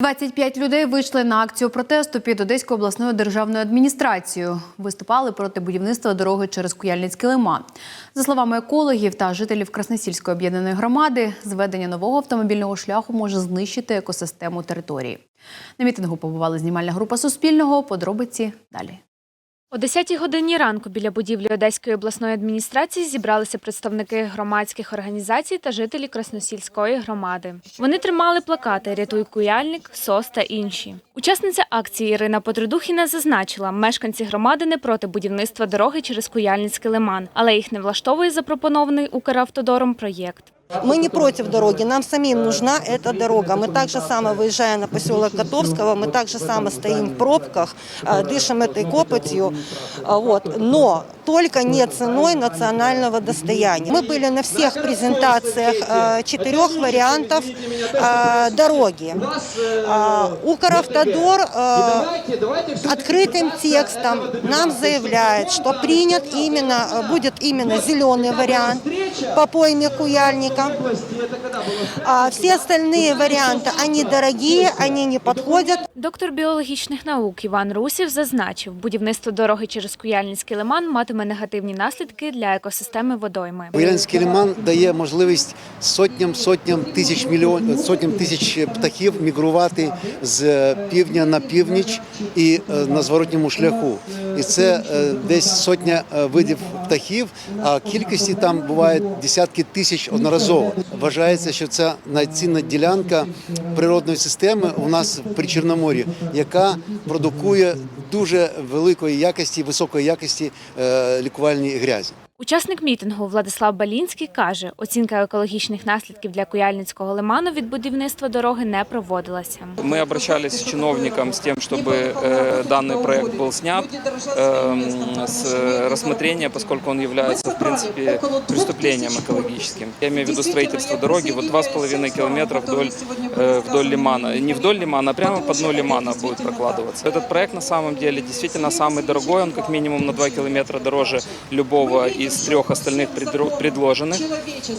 25 людей вийшли на акцію протесту під Одеською обласною державною адміністрацією. Виступали проти будівництва дороги через Куяльницький лиман. За словами екологів та жителів Красносільської об'єднаної громади, зведення нового автомобільного шляху може знищити екосистему території. На мітингу побувала знімальна група Суспільного. Подробиці далі. О 10-й годині ранку біля будівлі Одеської обласної адміністрації зібралися представники громадських організацій та жителі Красносільської громади. Вони тримали плакати Рятуй Куяльник, СОС та інші. Учасниця акції Ірина Потридухіна зазначила, мешканці громади не проти будівництва дороги через Куяльницький лиман, але їх не влаштовує запропонований Укравтодором проєкт. Мы не против дороги, нам самим нужна эта дорога. Мы так же само, выезжая на поселок Котовского, мы так же само стоим в пробках, э, дышим этой копотью. А, Вот. Но только не ценой национального достояния. Мы были на всех презентациях э, четырех вариантов э, дороги. А, Укравтодор э, открытым текстом нам заявляет, что принят именно, э, будет именно зеленый вариант по пойме Куяльника. А все остальные варианты, они дорогие, они не подходят. Доктор біологічних наук Іван Русів зазначив, будівництво дороги через Куяльницький лиман матиме негативні наслідки для екосистеми водойми. Куяльницький лиман дає можливість сотням сотням тисяч мільйон сотням тисяч птахів мігрувати з півдня на північ і е, на зворотньому шляху. І це е, десь сотня е, видів птахів, а кількості там буває десятки тисяч одноразово. Вважається, що це найцінна ділянка природної системи у нас при Чорномор'ї, яка продукує дуже великої якості, високої якості е, лікувальні грязі. Учасник мітингу Владислав Балінський каже, оцінка екологічних наслідків для Куяльницького лиману від будівництва дороги не проводилася. Мы обращались к чиновникам с тем, чтобы э, данный проект был снят э, с рассмотрения, поскольку он является, в принципе, преступлением экологическим. Я имею в виду строительство дороги, вот 2,5 километра вдоль, э, вдоль лимана. Не вдоль лимана, а прямо по дну лимана будет прокладываться. Этот проект на самом деле действительно самый дорогой, он как минимум на 2 километра дороже любого из трех остальных предро- предложенных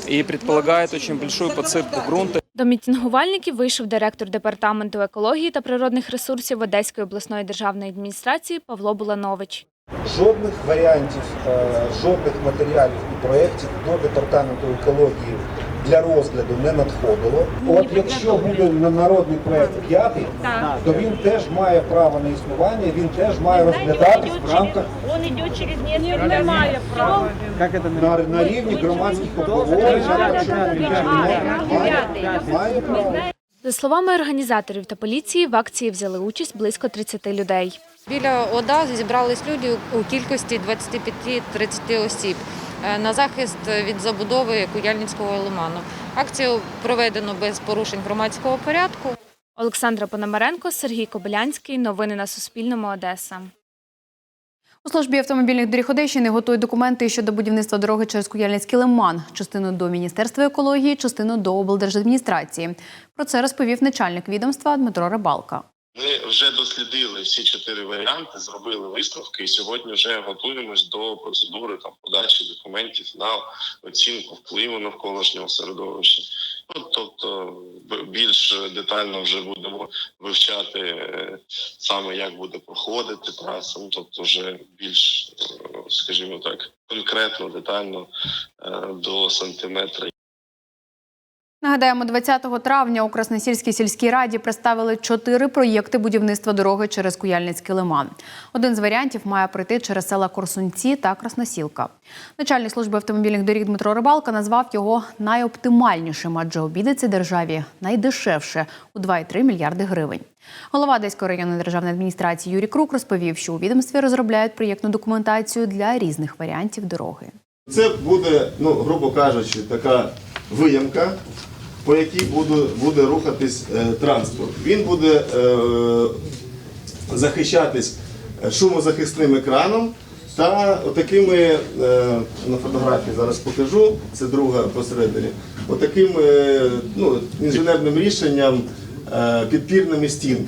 и предполагает очень большую подсыпку грунта. До мітингувальників вийшов директор департаменту екології та природних ресурсів Одеської обласної державної адміністрації Павло Буланович. Жодних варіантів, е, жодних матеріалів і проєктів до департаменту екології для розгляду не надходило. От якщо буде на- народний проєкт п'ятий, то він теж має право на існування, він теж має розглядатись в рамках Он идет через несколько Немає права. на, на рівні громадських обговорень. Має- має право. За словами організаторів та поліції, в акції взяли участь близько 30 людей. Біля ОДА зібрались люди у кількості 25-30 осіб на захист від забудови Куяльницького лиману. Акцію проведено без порушень громадського порядку. Олександра Пономаренко, Сергій Кобилянський. Новини на Суспільному. Одеса. У службі автомобільних доріг Одещини готують документи щодо будівництва дороги через Куяльницький лиман, частину до Міністерства екології, частину до облдержадміністрації. Про це розповів начальник відомства Дмитро Рибалка. Ми вже дослідили всі чотири варіанти, зробили висновки, і сьогодні вже готуємось до процедури там подачі документів на оцінку впливу навколишнього середовища. Ну тобто більш детально вже будемо вивчати е, саме як буде проходити траса. Ну тобто, вже більш, е, скажімо так, конкретно, детально е, до сантиметра. Нагадаємо, 20 травня у Красносільській сільській раді представили чотири проєкти будівництва дороги через Куяльницький лиман. Один з варіантів має пройти через села Корсунці та Красносілка. Начальник служби автомобільних доріг Дмитро Рибалка назвав його найоптимальнішим, адже обійдеться державі найдешевше у 2,3 мільярди гривень. Голова Одеської районної державної адміністрації Юрій Крук розповів, що у відомстві розробляють проєктну документацію для різних варіантів дороги. Це буде, ну, грубо кажучи, така виямка, по якій буде, буде рухатись е, транспорт. Він буде е, захищатись шумозахисним екраном та отакими, е, на фотографії зараз покажу, це друга посередині, отаким е, ну, інженерним рішенням е, підпірними стінками.